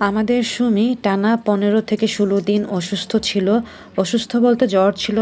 আমাদের সুমি টানা পনেরো থেকে ষোলো দিন অসুস্থ ছিল। অসুস্থ বলতে জ্বর ছিল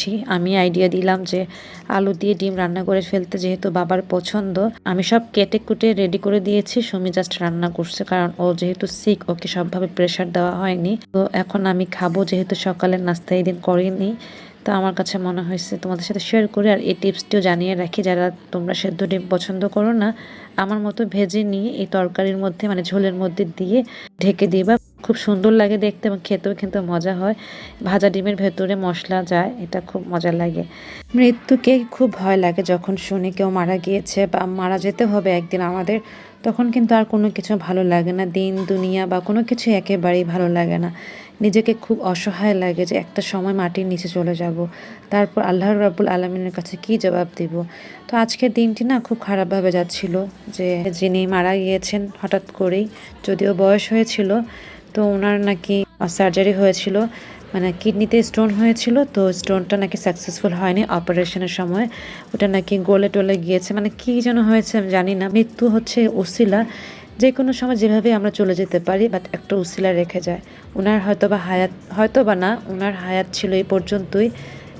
করছি। আমি আইডিয়া দিলাম যে আলু দিয়ে ডিম রান্না করে ফেলতে যেহেতু বাবার পছন্দ, আমি সব কেটে কুটে রেডি করে দিয়েছি। সুমি জাস্ট রান্না করছে কারণ ও যেহেতু সিক ওকে সবভাবে প্রেশার দেওয়া হয়নি। তো এখন আমি খাব, যেহেতু সকালের নাস্তা এই দিন করিনি। তো আমার কাছে মনে হয়েছে তোমাদের সাথে শেয়ার করি আর এই টিপসটিও জানিয়ে রাখি। যারা তোমরা সেদ্ধ ডিম পছন্দ করো না, আমার মতো ভেজে নিয়ে এই তরকারির মধ্যে মানে ঝোলের মধ্যে দিয়ে ঢেকে দিবা খুব সুন্দর লাগে দেখতে এবং খেতেও কিন্তু মজা হয়। ভাজা ডিমের ভেতরে মশলা যায়, এটা খুব মজা লাগে। মৃত্যুকে খুব ভয় লাগে যখন শুনি কেউ মারা গিয়েছে বা মারা যেতে হবে একদিন আমাদের। তখন কিন্তু আর কোনো কিছু ভালো লাগে না। দিন, দুনিয়া বা কোনো কিছু একেবারেই ভালো লাগে না। নিজেকে খুব অসহায় লাগে যে একটা সময় মাটির নিচে চলে যাব। তারপর আল্লাহর রাবুল আলমিনের কাছে কি জবাব দিব? তো আজকের দিনটি না খুব খারাপভাবে যাচ্ছিল যে যিনি মারা গিয়েছেন হঠাৎ করেই, যদিও বয়স হয়েছিল, তো ওনার নাকি সার্জারি হয়েছিল। মানে কিডনিতে স্টোন হয়েছিল, তো স্টোনটা নাকি সাকসেসফুল হয়নি অপারেশনের সময়। ওটা নাকি গলে টলে গিয়েছে। মানে কি যেন হয়েছে আমি জানি না। মৃত্যু হচ্ছে উসিলা। যে কোনো সময় যেভাবে আমরা চলে যেতে পারি বাট একটা উসিলা রেখে যায়। ওনার হয়তো বা হায়াত হয়তো বা না ওনার হায়াত ছিল এই পর্যন্তই।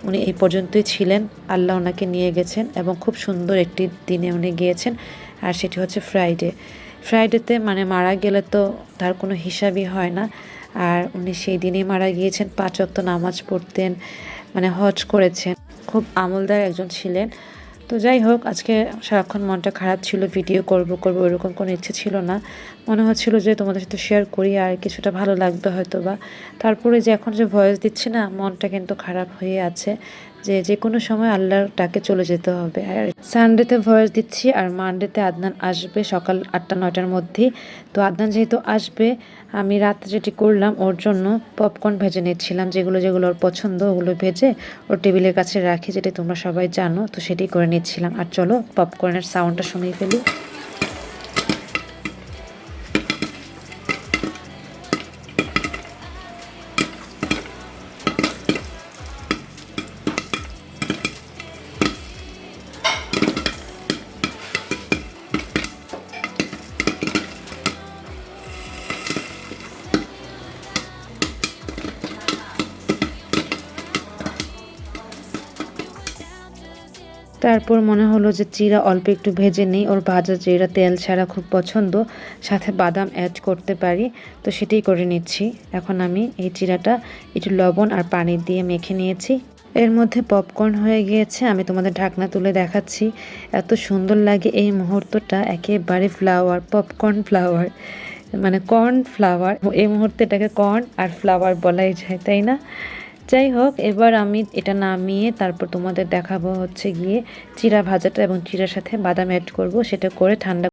উনি এই পর্যন্তই ছিলেন। আল্লাহ ওনাকে নিয়ে গেছেন এবং খুব সুন্দর একটি দিনে উনি গিয়েছেন, আর সেটি হচ্ছে ফ্রাইডে ফ্রাইডেতে মানে মারা গেলে তো তার কোনো হিসাবই হয় না। আর উনি সেই দিনেই মারা গিয়েছেন, পাঁচ ওয়াক্ত নামাজ পড়তেন মানে হজ করেছেন। খুব আমলদার একজন ছিলেন। তো যাই হোক, আজকে সারাক্ষণ মনটা খারাপ ছিল ভিডিও করব করব এরকম কোনো ইচ্ছে ছিল না। মনে হচ্ছিল যে তোমাদের সাথে শেয়ার করি আর কিছুটা ভালো লাগবে হয়তো বা তারপরে যে এখন যে ভয়েস দিচ্ছি না, মনটা কিন্তু খারাপ হয়ে আছে। যে যে কোনো সময় আল্লাহর ডাকে চলে যেতে হবে। আর সানডেতে ভয়েস দিচ্ছি আর মানডেতে আদনান আসবে সকাল আটটা, নয়টার মধ্যেই। তো আদনান যেহেতু আসবে, আমি রাত্রে যেটি করলাম ওর জন্য পপকর্ন ভেজে নিচ্ছিলাম, যেগুলো যেগুলো ওর পছন্দ ওগুলো ভেজে ওর টেবিলের কাছে রাখি, যেটা তোমরা সবাই জানো, তো সেটি করে নিচ্ছিলাম। আর চলো পপকর্নের সাউন্ডটা শুনেই ফেলি। তারপর মনে হলো যে চিরা অল্প একটু ভেজে নিই, ওর ভাজা চিরা তেল ছাড়া খুব পছন্দ, সাথে বাদাম অ্যাড করতে পারি, তো সেটাই করে নিচ্ছি। এখন আমি এই চিরাটা একটু লবণ আর পানি দিয়ে মেখে নিয়েছি। এর মধ্যে পপকর্ন হয়ে গিয়েছে, আমি তোমাদের ঢাকনা তুলে দেখাচ্ছি। এত সুন্দর লাগে এই মুহূর্তটা, একেবারে ফ্লাওয়ার পপকর্ন ফ্লাওয়ার মানে কর্ন ফ্লাওয়ার এই মুহূর্তে এটাকে কর্ন আর ফ্লাওয়ার বলাই যায়, তাই না? যাই হোক এবার আমি এটা নামিয়ে তারপর তোমাদের দেখাবো হচ্ছে গিয়ে চিরা ভাজাটা এবং চিরার সাথে বাদাম অ্যাড করব। সেটা করে ঠান্ডা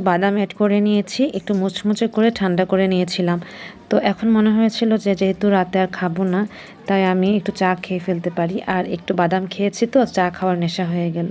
বাদাম অ্যাড করে নিয়েছি, একটু মুচমুচে করে ঠান্ডা করে নিয়েছিলাম। তো এখন মনে হয়েছিল যে যেহেতু রাতে আর খাব না, তাই আমি একটু চা খেয়ে ফেলতে পারি। আর একটু বাদাম খেয়েছি তো, চা খাওয়ার নেশা হয়ে গেল।